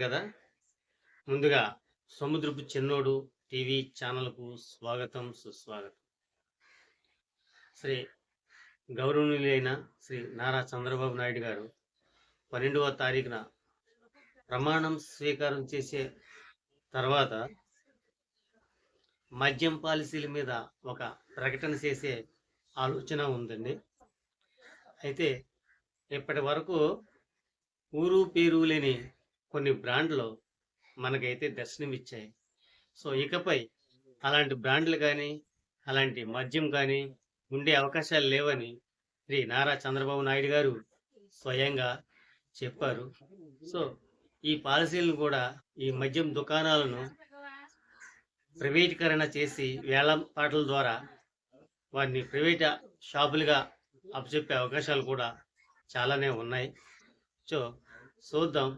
కదా? ముందుగా సముద్రపు చిన్నోడు టీవీ ఛానల్కు స్వాగతం సుస్వాగతం. శ్రీ గౌరవనీయులైన శ్రీ నారా చంద్రబాబు నాయుడు గారు పన్నెండవ తారీఖున ప్రమాణం స్వీకారం చేసే తర్వాత మద్యం పాలసీల మీద ఒక ప్రకటన చేసే ఆలోచన ఉందండి. అయితే ఇప్పటి వరకు ఊరు పేరు లేని కొన్ని బ్రాండ్లు మనకైతే దర్శనమిచ్చాయి. సో ఇకపై అలాంటి బ్రాండ్లు కానీ అలాంటి మద్యం కానీ ఉండే అవకాశాలు లేవని శ్రీ నారా చంద్రబాబు నాయుడు గారు స్వయంగా చెప్పారు. సో ఈ పాలసీలను కూడా ఈ మద్యం దుకాణాలను ప్రైవేటీకరణ చేసి వేలం పాటల ద్వారా వారిని ప్రైవేట్ షాపులుగా అప్పచెప్పే అవకాశాలు కూడా చాలానే ఉన్నాయి. సో చూద్దాం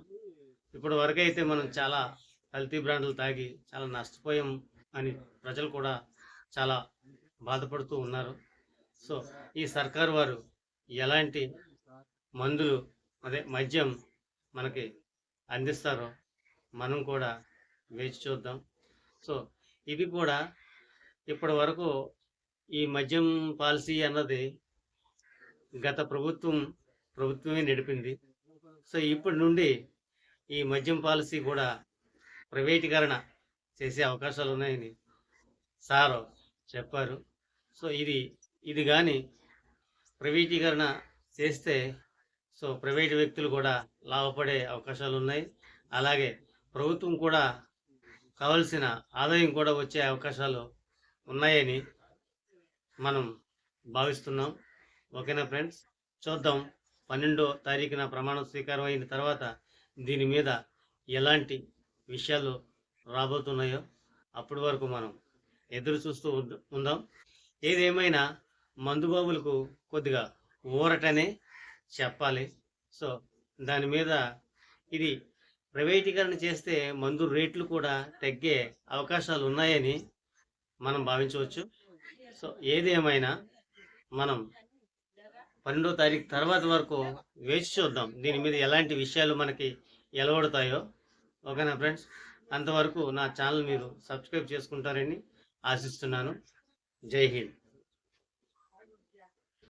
ఇప్పటి వరకు అయితే మనం చాలా కల్తీ బ్రాండ్లు తాగి చాలా నష్టపోయాం అని ప్రజలు కూడా చాలా బాధపడుతూ ఉన్నారు. సో ఈ సర్కారు వారు ఎలాంటి మందులు అదే మద్యం మనకి అందిస్తారో మనం కూడా వేచి చూద్దాం. సో ఇది కూడా ఇప్పటి వరకు ఈ మద్యం పాలసీ అన్నది గత ప్రభుత్వం ప్రభుత్వమే నడిపింది. సో ఇప్పటి నుండి ఈ మద్యం పాలసీ కూడా ప్రైవేటీకరణ చేసే అవకాశాలు ఉన్నాయని సారు చెప్పారు. సో ఇది ఇది కానీ ప్రైవేటీకరణ చేస్తే సో ప్రైవేట్ వ్యక్తులు కూడా లాభపడే అవకాశాలు ఉన్నాయి. అలాగే ప్రభుత్వం కూడా కావలసిన ఆదాయం కూడా వచ్చే అవకాశాలు ఉన్నాయని మనం భావిస్తున్నాం. ఓకేనా ఫ్రెండ్స్? చూద్దాం. పన్నెండో తారీఖున ప్రమాణ స్వీకారం అయిన తర్వాత దీని మీద ఎలాంటి విషయాలు రాబోతున్నాయో అప్పటి వరకు మనం ఎదురు చూస్తూ ఉందాం ఏదేమైనా మందుబాబులకు కొద్దిగా ఊరటనే చెప్పాలి. సో దాని మీద ఇది ప్రైవేటీకరణ చేస్తే మందు రేట్లు కూడా తగ్గే అవకాశాలు ఉన్నాయని మనం భావించవచ్చు. సో ఏదేమైనా మనం పన్నెండో తారీఖు తర్వాత వరకు వేచి చూద్దాం. దీని మీద ఎలాంటి విషయాలు మనకి ఎలవడతాయో. ఓకేనా ఫ్రెండ్స్? అంతవరకు నా ఛానల్ మీరు సబ్స్క్రైబ్ చేసుకుంటారని ఆశిస్తున్నాను. జై హింద్.